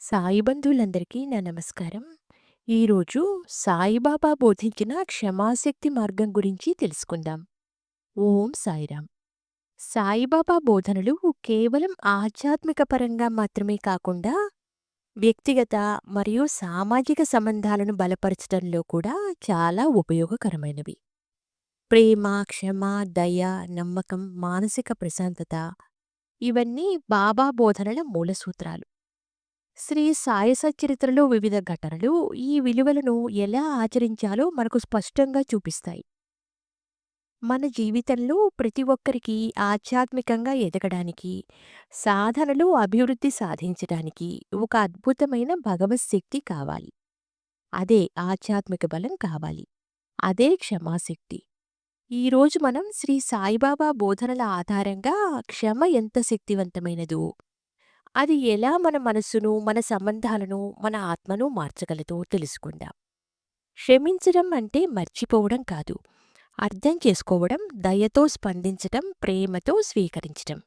సాయి బంధువులందరికీ నా నమస్కారం. ఈరోజు సాయిబాబా బోధించిన క్షమాశక్తి మార్గం గురించి తెలుసుకుందాం. ఓం సాయిరామ్. సాయిబాబా బోధనలు కేవలం ఆధ్యాత్మిక పరంగా మాత్రమే కాకుండా, వ్యక్తిగత మరియు సామాజిక సంబంధాలను బలపరచడంలో కూడా చాలా ఉపయోగకరమైనవి. ప్రేమ, క్షమ, దయ, నమ్మకం, మానసిక ప్రశాంతత ఇవన్నీ బాబా బోధనల మూల సూత్రాలు. శ్రీ సాయి సచ్చరిత్రలో వివిధ ఘటనలు ఈ విలువలను ఎలా ఆచరించాలో మనకు స్పష్టంగా చూపిస్తాయి. మన జీవితంలో ప్రతి ఒక్కరికి ఆధ్యాత్మికంగా ఎదగడానికి, సాధనలో అభివృద్ధి సాధించడానికి ఒక అద్భుతమైన భగవత్ శక్తి కావాలి. అదే ఆధ్యాత్మిక బలం కావాలి. అదే క్షమాశక్తి. ఈరోజు మనం శ్రీ సాయిబాబా బోధనల ఆధారంగా క్షమ ఎంత శక్తివంతమైనదో, అది ఎలా మన మనస్సును, మన సంబంధాలను, మన ఆత్మను మార్చగలదో తెలుసుకుందాం. క్షమించడం అంటే మర్చిపోవడం కాదు. అర్థం చేసుకోవడం, దయతో స్పందించటం, ప్రేమతో స్వీకరించటం.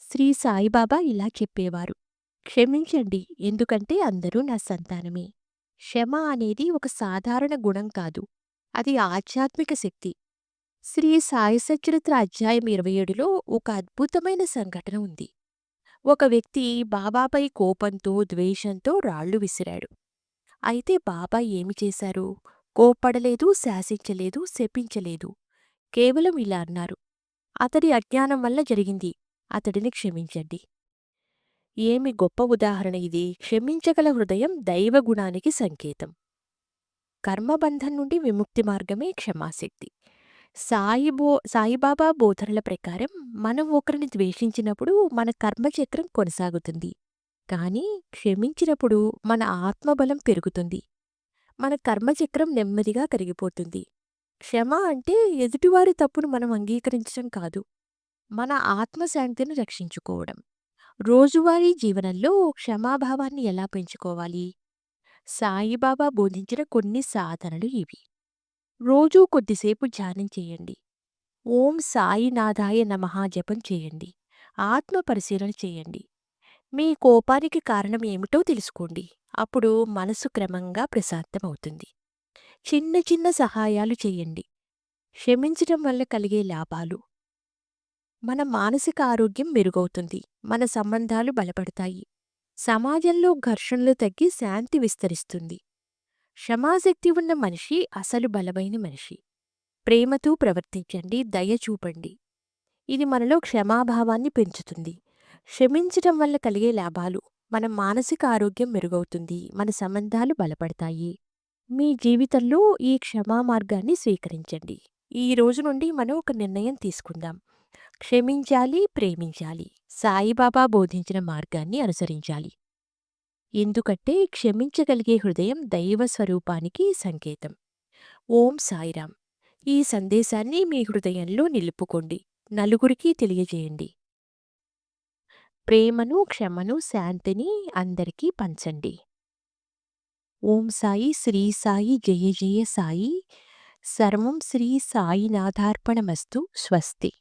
శ్రీ సాయిబాబా ఇలా చెప్పేవారు. క్షమించండి ఎందుకంటే అందరూ నా సంతానమే. క్షమ అనేది ఒక సాధారణ గుణం కాదు. అది ఆధ్యాత్మిక శక్తి. శ్రీ సాయి సచరిత్ర అధ్యాయం ఇరవై ఏడులో ఒక అద్భుతమైన సంఘటన ఉంది. ఒక వ్యక్తి బాబాపై కోపంతో, ద్వేషంతో రాళ్ళు విసిరాడు. అయితే బాబా ఏమి చేశారు? కోప్పడలేదు, శాసించలేదు, శపించలేదు. కేవలం ఇలా అన్నారు. అతడి అజ్ఞానం వల్ల జరిగింది. అతడిని క్షమించండి. ఏమి గొప్ప ఉదాహరణ ఇది! క్షమించగల హృదయం దైవగుణానికి సంకేతం. కర్మబంధం నుండి విముక్తి మార్గమే క్షమాశక్తి. సాయిబో సాయిబాబా బోధనల ప్రకారం మనం ఒకరిని ద్వేషించినప్పుడు మన కర్మచక్రం కొనసాగుతుంది. కానీ క్షమించినప్పుడు మన ఆత్మబలం పెరుగుతుంది. మన కర్మచక్రం నెమ్మదిగా కరిగిపోతుంది. క్షమ అంటే ఎదుటివారి తప్పును మనం అంగీకరించడం కాదు. మన ఆత్మశాంతిని రక్షించుకోవడం. రోజువారీ జీవనంలో క్షమాభావాన్ని ఎలా పెంచుకోవాలి? సాయిబాబా బోధించిన కొన్ని సాధనలు ఇవి. రోజూ కొద్దిసేపు ధ్యానం చేయండి. ఓం సాయినాథాయ నమః జపం చేయండి. ఆత్మ పరిశీలన చేయండి. మీ కోపానికి కారణం ఏమిటో తెలుసుకోండి. అప్పుడు మనసు క్రమంగా ప్రశాంతమవుతుంది. చిన్న చిన్న సహాయాలు చేయండి. క్షమించటం వల్ల కలిగే లాభాలు. మన మానసిక ఆరోగ్యం మెరుగవుతుంది. మన సంబంధాలు బలపడతాయి. సమాజంలో ఘర్షణలు తగ్గి శాంతి విస్తరిస్తుంది. క్షమాశక్తి ఉన్న మనిషి అసలు బలమైన మనిషి. ప్రేమతో ప్రవర్తించండి, దయ చూపండి. ఇది మనలో క్షమాభావాన్ని పెంచుతుంది. క్షమించటం వల్ల కలిగే లాభాలు. మన మానసిక ఆరోగ్యం మెరుగవుతుంది. మన సంబంధాలు బలపడతాయి. మీ జీవితంలో ఈ క్షమా మార్గాన్ని స్వీకరించండి. ఈ రోజు నుండి మనం ఒక నిర్ణయం తీసుకుందాం. క్షమించాలి, ప్రేమించాలి. సాయిబాబా బోధించిన మార్గాన్ని అనుసరించాలి. ఎందుకంటే క్షమించగలిగే హృదయం దైవ స్వరూపానికి సంకేతం. ఓం సాయిరామ్. ఈ సందేశాన్ని మీ హృదయంలో నిలుపుకోండి. నలుగురికి తెలియజేయండి. ప్రేమను, క్షమను, శాంతిని అందరికీ పంచండి. ఓం సాయి శ్రీ సాయి జయ జయ సాయి సర్వం శ్రీ సాయినాథార్పణమస్తు స్వస్తి